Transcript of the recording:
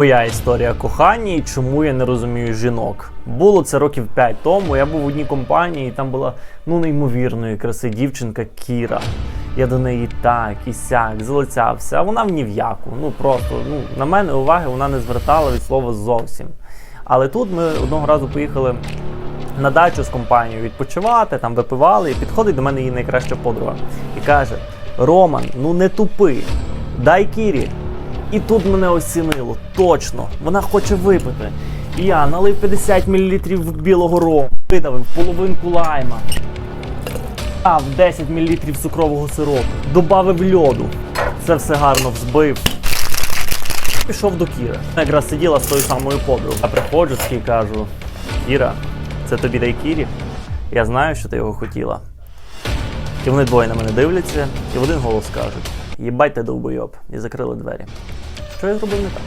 Моя історія кохання і чому я не розумію жінок. Було це років 5 тому. Я був в одній компанії, і там була ну неймовірної краси дівчинка Кіра. Я до неї так і сяк, залицявся, а вона в ні в. Ну просто ну на мене уваги вона не звертала від слова зовсім. Але тут ми одного разу поїхали на дачу з компанією відпочивати, там випивали, і підходить до мене її найкраща подруга і каже: Роман, ну не тупи, дай Кірі. І тут мене осінило, точно, вона хоче випити. Я налив 50 мл білого рому, видавив половинку лайма, дав 10 мл цукрового сиропу, добавив льоду. Це все гарно взбив. Пішов до Кіри. Вона Якраз сиділа з тою самою подругою. Я приходжу і кажу: Кіра, це тобі дай Кірі. Я знаю, що ти його хотіла. І вони двоє на мене дивляться, і в один голос кажуть: Єбать ти довбойоб, і закрили двері. Що я зробив не так?